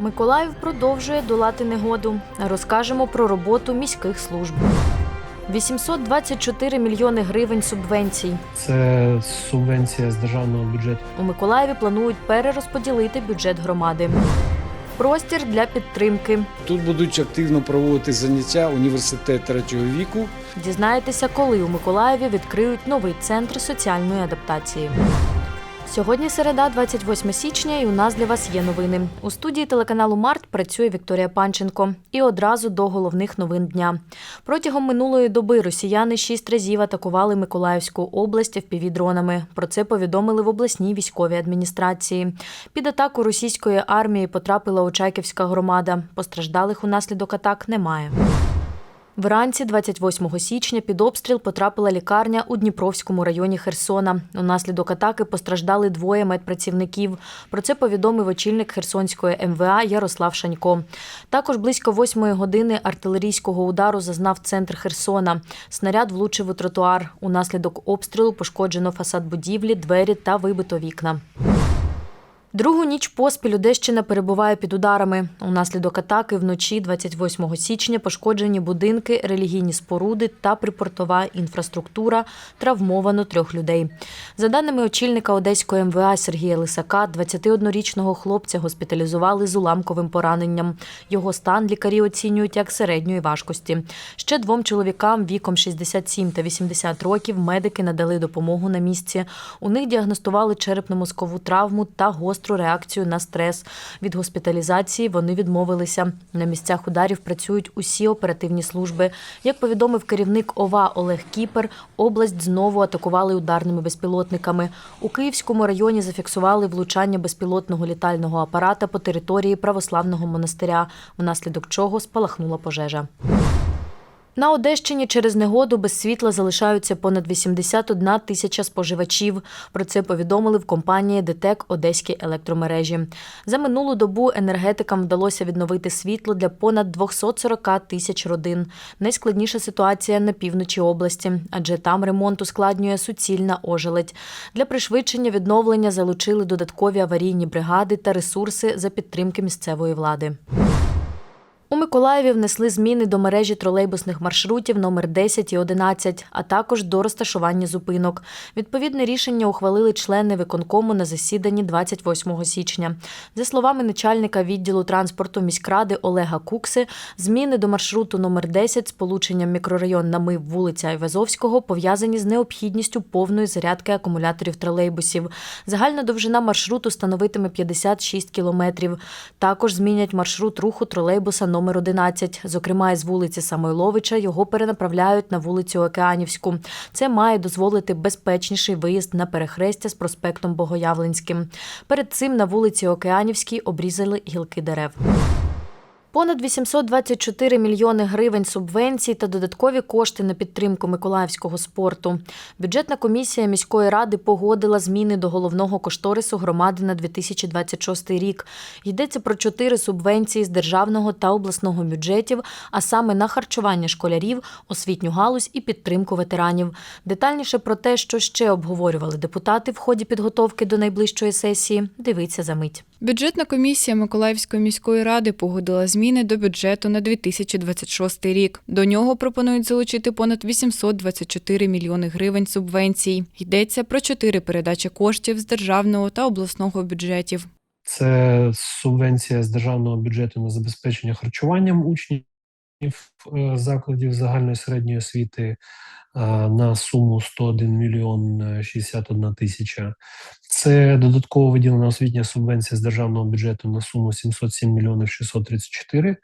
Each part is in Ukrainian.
Миколаїв продовжує долати негоду. Розкажемо про роботу міських служб. 824 мільйони гривень субвенцій. Це субвенція з державного бюджету. У Миколаєві планують перерозподілити бюджет громади. Простір для підтримки. Тут будуть активно проводити заняття університет третього віку. Дізнаєтеся, коли у Миколаєві відкриють новий центр соціальної адаптації. Сьогодні середа, 28 січня, і у нас для вас є новини. У студії телеканалу Март працює Вікторія Панченко. І одразу до головних новин дня. Протягом минулої доби росіяни шість разів атакували Миколаївську область FPV-дронами. Про це повідомили в обласній військовій адміністрації. Під атаку російської армії потрапила Очаківська громада. Постраждалих унаслідок атак немає. Вранці 28 січня під обстріл потрапила лікарня у Дніпровському районі Херсона. Унаслідок атаки постраждали двоє медпрацівників. Про це повідомив очільник Херсонської МВА Ярослав Шанько. Також близько восьмої години артилерійського удару зазнав центр Херсона. Снаряд влучив у тротуар. Унаслідок обстрілу пошкоджено фасад будівлі, двері та вибито вікна. Другу ніч поспіль Одещина перебуває під ударами. Унаслідок атаки вночі 28 січня пошкоджені будинки, релігійні споруди та припортова інфраструктура. Травмовано трьох людей. За даними очільника Одеської МВА Сергія Лисака, 21-річного хлопця госпіталізували з уламковим пораненням. Його стан лікарі оцінюють як середньої важкості. Ще двом чоловікам віком 67 та 80 років медики надали допомогу на місці. У них діагностували черепно-мозкову травму та гостру реакцію на стрес. Від госпіталізації вони відмовилися. На місцях ударів працюють усі оперативні служби. Як повідомив керівник ОВА Олег Кіпер, область знову атакували ударними безпілотниками. У Київському районі зафіксували влучання безпілотного літального апарата по території православного монастиря, внаслідок чого спалахнула пожежа. На Одещині через негоду без світла залишаються понад 81 тисяча споживачів. Про це повідомили в компанії ДТЕК Одеські електромережі. За минулу добу енергетикам вдалося відновити світло для понад 240 тисяч родин. Найскладніша ситуація на півночі області, адже там ремонт ускладнює суцільна ожеледь. Для пришвидшення відновлення залучили додаткові аварійні бригади та ресурси за підтримки місцевої влади. У Миколаєві внесли зміни до мережі тролейбусних маршрутів номер 10 і 11, а також до розташування зупинок. Відповідне рішення ухвалили члени виконкому на засіданні 28 січня. За словами начальника відділу транспорту міськради Олега Кукси, зміни до маршруту номер 10 з полученням мікрорайон Намив вулиця Айвазовського пов'язані з необхідністю повної зарядки акумуляторів тролейбусів. Загальна довжина маршруту становитиме 56 кілометрів. Також змінять маршрут руху тролейбуса номер 11. Зокрема, із вулиці Самойловича його перенаправляють на вулицю Океанівську. Це має дозволити безпечніший виїзд на перехрестя з проспектом Богоявленським. Перед цим на вулиці Океанівській обрізали гілки дерев. Понад 824 мільйони гривень субвенцій та додаткові кошти на підтримку миколаївського спорту. Бюджетна комісія міської ради погодила зміни до головного кошторису громади на 2026 рік. Йдеться про чотири субвенції з державного та обласного бюджетів, а саме на харчування школярів, освітню галузь і підтримку ветеранів. Детальніше про те, що ще обговорювали депутати в ході підготовки до найближчої сесії, дивіться за мить. Бюджетна комісія Миколаївської міської ради погодила зміни до бюджету на 2026 рік. До нього пропонують залучити понад 824 мільйони гривень субвенцій. Йдеться про чотири передачі коштів з державного та обласного бюджетів. Це субвенція з державного бюджету на забезпечення харчуванням учнів закладів загальної середньої освіти е, на суму 101 мільйон е, 61 тисяча. Це додатково виділена освітня субвенція з державного бюджету на суму 707 мільйонів 634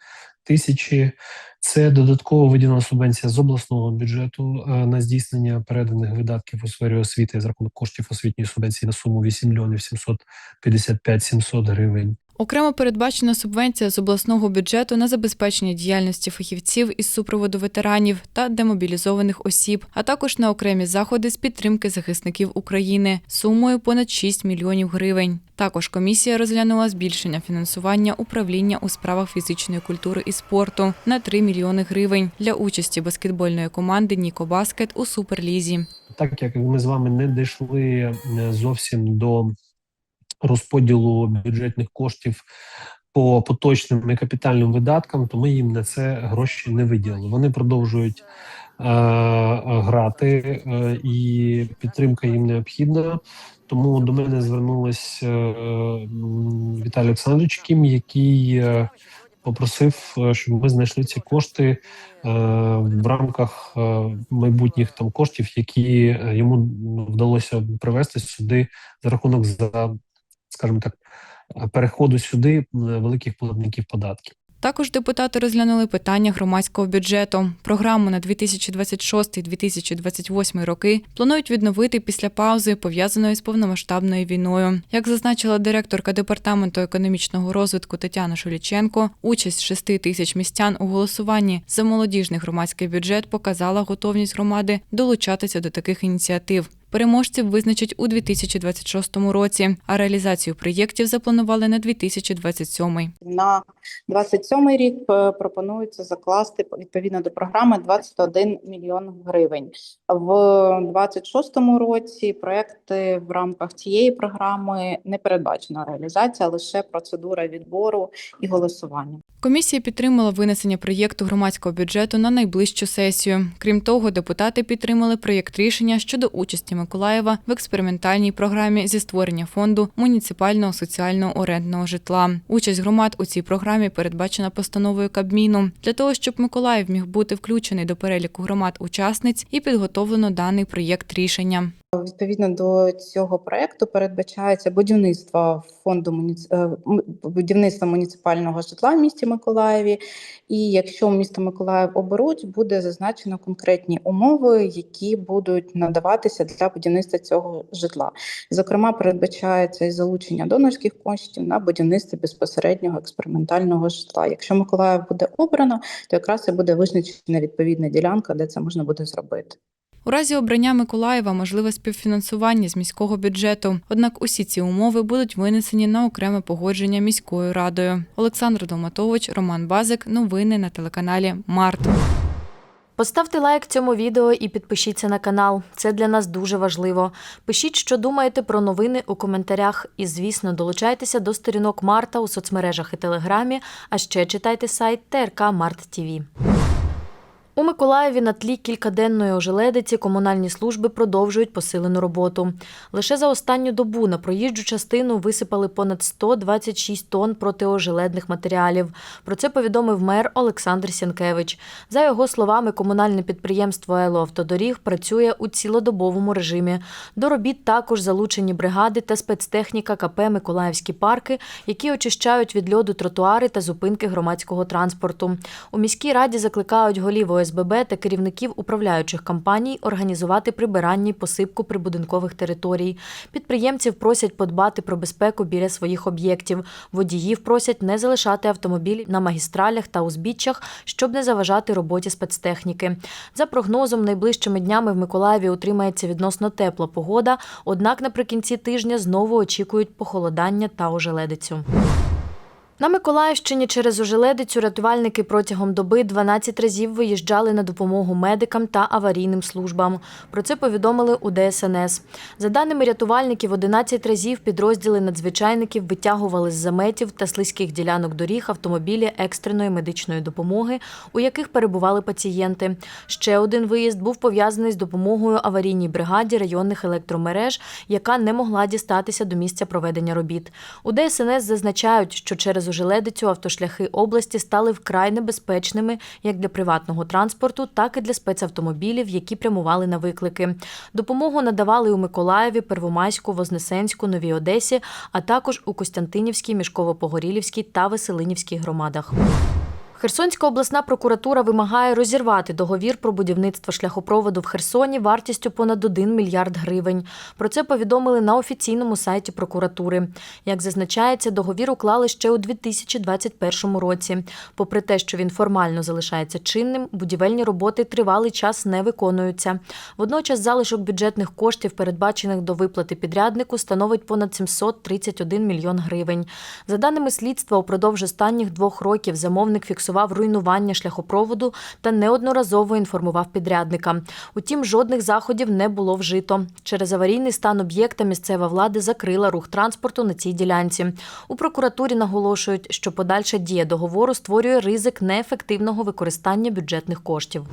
тисячі. Це додатково виділена субвенція з обласного бюджету е, на здійснення переданих видатків у сфері освіти за рахунок коштів освітньої субвенції на суму 8 мільйонів 755 700 гривень. Окремо передбачена субвенція з обласного бюджету на забезпечення діяльності фахівців із супроводу ветеранів та демобілізованих осіб, а також на окремі заходи з підтримки захисників України сумою понад 6 мільйонів гривень. Також комісія розглянула збільшення фінансування управління у справах фізичної культури і спорту на 3 мільйони гривень для участі баскетбольної команди Ніко Баскет у суперлізі. Так як ми з вами не дійшли е, зовсім до розподілу бюджетних коштів по поточним і капітальним видаткам, то ми їм на це гроші не виділили. Вони продовжують е, грати, е, і підтримка їм необхідна. Тому до мене звернулась е, Віталій Олександрович Кім, який е, попросив, е, щоб ми знайшли ці кошти е, в рамках е, майбутніх там коштів, які е, йому вдалося привести сюди за рахунок за, скажімо так, переходу сюди е, великих платників податків. Також депутати розглянули питання громадського бюджету. Програму на 2026-2028 роки планують відновити після паузи, пов'язаної з повномасштабною війною. Як зазначила директорка департаменту економічного розвитку Тетяна Шуліченко, участь 6 тисяч містян у голосуванні за молодіжний громадський бюджет показала готовність громади долучатися до таких ініціатив. Переможців визначать у 2026 році, а реалізацію проєктів запланували на 2027. На 27 рік е, пропонується закласти відповідно до програми 21 мільйон гривень. В 26 році проекти в рамках цієї програми не передбачена реалізація, лише процедура відбору і голосування. Комісія підтримала винесення проєкту громадського бюджету на найближчу сесію. Крім того, депутати підтримали проєкт рішення щодо участі Миколаєва в експериментальній програмі зі створення фонду муніципального соціального орендного житла. Участь громад у цій програмі передбачена постановою Кабміну. Для того щоб Миколаїв міг бути включений до переліку громад-учасниць, і підготовлено даний проєкт рішення. Відповідно до цього проекту передбачається будівництво фонду муніц... е, будівництва муніципального житла в місті Миколаєві. І якщо місто Миколаїв оберуть, буде зазначено конкретні умови, які будуть надаватися для будівництва цього житла. Зокрема, передбачається і залучення донорських коштів на будівництво безпосереднього експериментального житла. Якщо Миколаїв буде обрано, то якраз і буде визначена відповідна ділянка, де це можна буде зробити. У разі обрання Миколаєва можливе співфінансування з міського бюджету. Однак усі ці умови будуть винесені на окреме погодження міською радою. Олександр Долматович, Роман Базик. Новини на телеканалі Март. Поставте лайк цьому відео і підпишіться на канал. Це для нас дуже важливо. Пишіть, що думаєте про новини у коментарях. І, звісно, долучайтеся до сторінок Марта у соцмережах і Телеграмі, а ще читайте сайт ТРК Март ТІВІ. У Миколаєві на тлі кількаденної ожеледиці комунальні служби продовжують посилену роботу. Лише за останню добу на проїжджу частину висипали понад 126 тонн протиожеледних матеріалів. Про це повідомив мер Олександр Сянкевич. За його словами, комунальне підприємство «Елоавтодоріг» працює у цілодобовому режимі. До робіт також залучені бригади та спецтехніка КП Миколаївські парки, які очищають від льоду тротуари та зупинки громадського транспорту. У міській раді закликають голів ОСББ та керівників управляючих компаній організувати прибирання й посипку прибудинкових територій. Підприємців просять подбати про безпеку біля своїх об'єктів. Водіїв просять не залишати автомобілі на магістралях та узбіччях, щоб не заважати роботі спецтехніки. За прогнозом, найближчими днями в Миколаєві утримається відносно тепла погода, однак наприкінці тижня знову очікують похолодання та ожеледицю. На Миколаївщині через ожеледицю рятувальники протягом доби 12 разів виїжджали на допомогу медикам та аварійним службам. Про це повідомили у ДСНС. За даними рятувальників, 11 разів підрозділи надзвичайників витягували з заметів та слизьких ділянок доріг автомобілі екстреної медичної допомоги, у яких перебували пацієнти. Ще один виїзд був пов'язаний з допомогою аварійній бригаді районних електромереж, яка не могла дістатися до місця проведення робіт. У ДСНС зазначають, що через ожеледицю автошляхи області стали вкрай небезпечними як для приватного транспорту, так і для спецавтомобілів, які прямували на виклики. Допомогу надавали у Миколаєві, Первомайську, Вознесенську, Новій Одесі, а також у Костянтинівській, Мішково-Погорілівській та Веселинівській громадах. Херсонська обласна прокуратура вимагає розірвати договір про будівництво шляхопроводу в Херсоні вартістю понад 1 мільярд гривень. Про це повідомили на офіційному сайті прокуратури. Як зазначається, договір уклали ще у 2021 році. Попри те, що він формально залишається чинним, будівельні роботи тривалий час не виконуються. Водночас залишок бюджетних коштів, передбачених до виплати підряднику, становить понад 731 мільйон гривень. За даними слідства, упродовж останніх двох років замовник фіксував зафіксував руйнування шляхопроводу та неодноразово інформував підрядника. Утім, жодних заходів не було вжито. Через аварійний стан об'єкта місцева влада закрила рух транспорту на цій ділянці. У прокуратурі наголошують, що подальша дія договору створює ризик неефективного використання бюджетних коштів.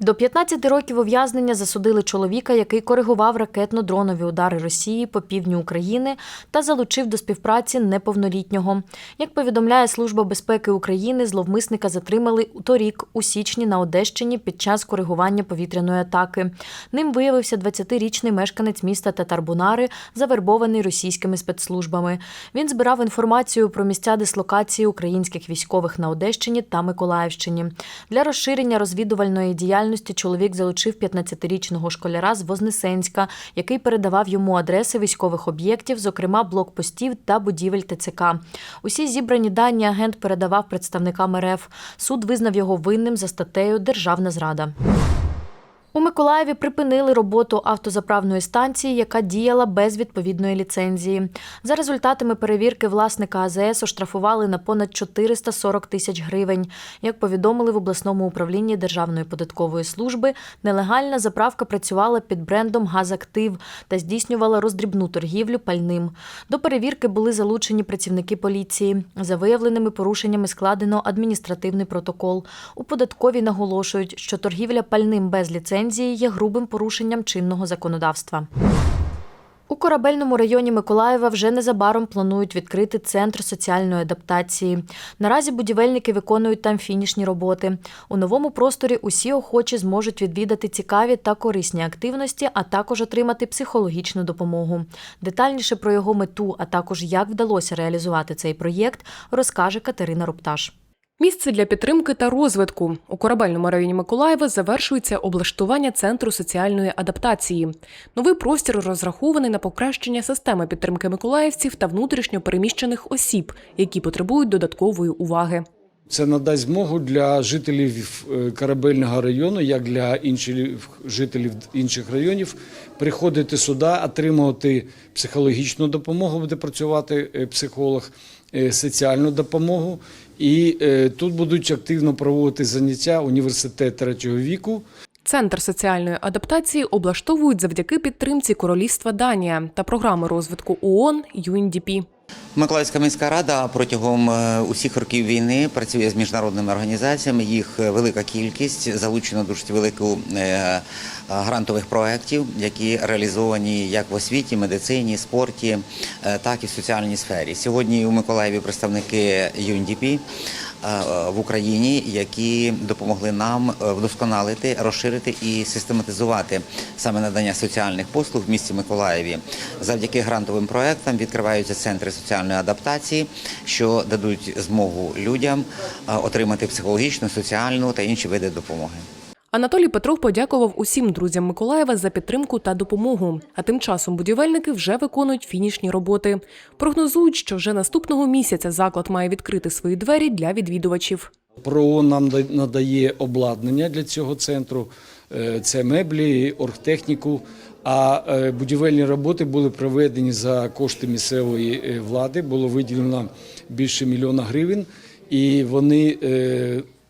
До 15 років ув'язнення засудили чоловіка, який коригував ракетно-дронові удари Росії по півдню України та залучив до співпраці неповнолітнього. Як повідомляє Служба безпеки України, зловмисника затримали торік у січні на Одещині під час коригування повітряної атаки. Ним виявився 20-річний мешканець міста Татарбунари, завербований російськими спецслужбами. Він збирав інформацію про місця дислокації українських військових на Одещині та Миколаївщині. Для розширення розвідувальної діяльності чоловік залучив 15-річного школяра з Вознесенська, який передавав йому адреси військових об'єктів, зокрема блокпостів та будівель ТЦК. Усі зібрані дані агент передавав представникам РФ. Суд визнав його винним за статтею Державна зрада. У Миколаєві припинили роботу автозаправної станції, яка діяла без відповідної ліцензії. За результатами перевірки власника АЗС оштрафували на понад 440 тисяч гривень. Як повідомили в обласному управлінні Державної податкової служби, нелегальна заправка працювала під брендом Газактив та здійснювала роздрібну торгівлю пальним. До перевірки були залучені працівники поліції. За виявленими порушеннями складено адміністративний протокол. У податковій наголошують, що торгівля пальним без ліцензії є грубим порушенням чинного законодавства. У корабельному районі Миколаєва вже незабаром планують відкрити центр соціальної адаптації. Наразі будівельники виконують там фінішні роботи. У новому просторі усі охочі зможуть відвідати цікаві та корисні активності, а також отримати психологічну допомогу. Детальніше про його мету, а також як вдалося реалізувати цей проєкт, розкаже Катерина Рупташ. Місце для підтримки та розвитку у корабельному районі Миколаєва завершується облаштування центру соціальної адаптації. Новий простір розрахований на покращення системи підтримки миколаївців та внутрішньо переміщених осіб, які потребують додаткової уваги. Це надасть змогу для жителів е, корабельного району, як для інших жителів інших районів, приходити сюди, отримувати психологічну допомогу, буде працювати е, психолог, е, соціальну допомогу. І е, тут будуть активно проводити заняття університет третього віку. Центр соціальної адаптації облаштовують завдяки підтримці Королівства Данія та програми розвитку ООН UNDP. Миколаївська міська рада протягом е, усіх років війни працює з міжнародними організаціями. Їх е, велика кількість залучено досить велику е, грантових проєктів, які реалізовані як в освіті, медицині, спорті, е, так і в соціальній сфері. Сьогодні у Миколаєві представники UNDP е, в Україні, які допомогли нам е, вдосконалити, розширити і систематизувати саме надання соціальних послуг в місті Миколаєві. Завдяки грантовим проектам відкриваються центри соціальної адаптації, що дадуть змогу людям е, отримати психологічну, соціальну та інші види допомоги. Анатолій Петров подякував усім друзям Миколаєва за підтримку та допомогу. А тим часом будівельники вже виконують фінішні роботи. Прогнозують, що вже наступного місяця заклад має відкрити свої двері для відвідувачів. ПРООН нам да- надає обладнання для цього центру. Е, Це меблі, оргтехніку. А е, будівельні роботи були проведені за кошти місцевої е, влади. Було виділено більше мільйона гривень, і вони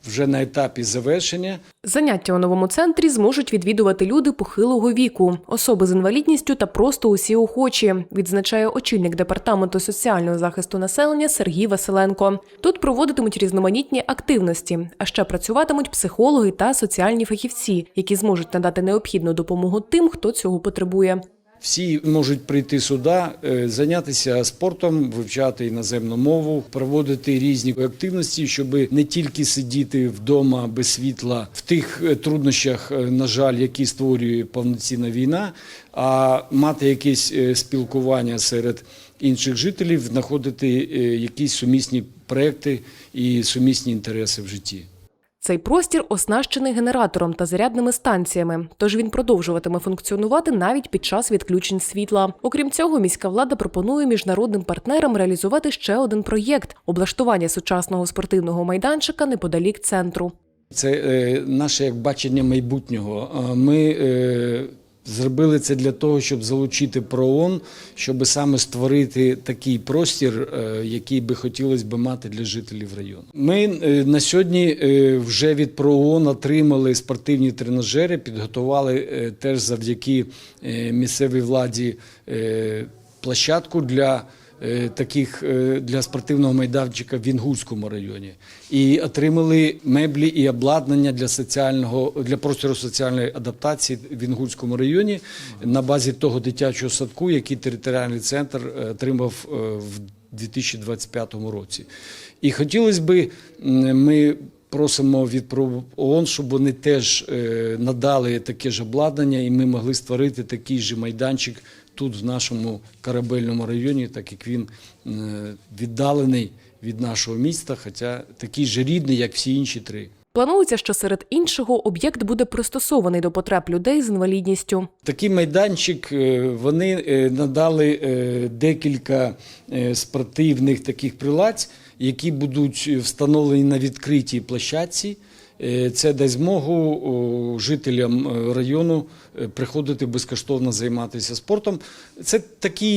вже на етапі завершення. Заняття у новому центрі зможуть відвідувати люди похилого віку, особи з інвалідністю та просто усі охочі, відзначає очільник департаменту соціального захисту населення Сергій Василенко. Тут проводитимуть різноманітні активності, а ще працюватимуть психологи та соціальні фахівці, які зможуть надати необхідну допомогу тим, хто цього потребує. Всі можуть прийти сюди, е, зайнятися спортом, вивчати іноземну мову, проводити різні активності, щоб не тільки сидіти вдома без світла в тих е, труднощах, е, на жаль, які створює повноцінна війна, а мати якесь спілкування серед інших жителів, знаходити якісь сумісні проекти і сумісні інтереси в житті. Цей простір оснащений генератором та зарядними станціями, тож він продовжуватиме функціонувати навіть під час відключень світла. Окрім цього, міська влада пропонує міжнародним партнерам реалізувати ще один проєкт облаштування сучасного спортивного майданчика неподалік центру. Це е, наше як бачення майбутнього. Е, Ми е, Зробили це для того, щоб залучити ПРООН, щоб саме створити такий простір, е, який би хотілося б мати для жителів району. Ми е, на сьогодні е, вже від ПРООН отримали спортивні тренажери, підготували теж завдяки місцевій владі площадку для. Е, Таких е, для спортивного майданчика в Інгульському районі і отримали меблі і обладнання для соціального для простору соціальної адаптації в Інгульському районі на базі того дитячого садку, який територіальний центр е, отримав в 2025 році. І хотілося би ми. Просимо від ООН, щоб вони теж надали таке ж обладнання, і ми могли створити такий же майданчик тут, в нашому корабельному районі, так як він е, віддалений від нашого міста, хоча такий же рідний, як всі інші три. Планується, що серед іншого об'єкт буде пристосований до потреб людей з інвалідністю. Такий майданчик е, вони е, надали декілька спортивних таких приладь, які будуть встановлені на відкритій площадці. Е, Це дасть змогу жителям е, району е, приходити безкоштовно займатися спортом. Це такі,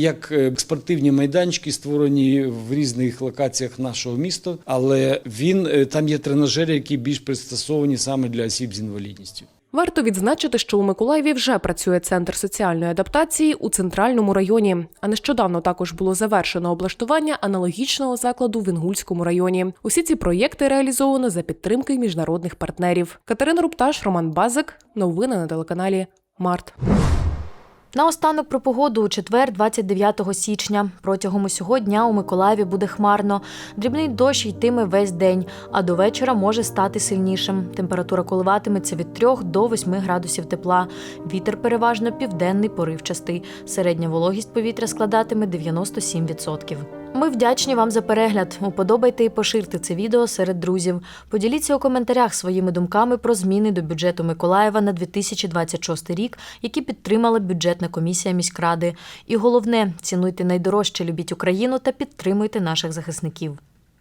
як спортивні майданчики, створені в різних локаціях нашого міста, але він там є тренажери, які більш пристосовані саме для осіб з інвалідністю. Варто відзначити, що у Миколаєві вже працює центр соціальної адаптації у центральному районі. А нещодавно також було завершено облаштування аналогічного закладу в Інгульському районі. Усі ці проєкти реалізовано за підтримки міжнародних партнерів. Катерина Рупташ, Роман Базик. Новини на телеканалі Март. Наостанок про погоду у четвер, 29 січня. Протягом усього дня у Миколаєві буде хмарно. Дрібний дощ йтиме весь день, а до вечора може стати сильнішим. Температура коливатиметься від 3 до 8 градусів тепла. Вітер переважно південний поривчастий. Середня вологість повітря складатиме 97%. Ми вдячні вам за перегляд. Уподобайте і поширте це відео серед друзів. Поділіться у коментарях своїми думками про зміни до бюджету Миколаєва на 2026 рік, які підтримала бюджетна комісія міськради. І головне, цінуйте найдорожче, любіть Україну та підтримуйте наших захисників.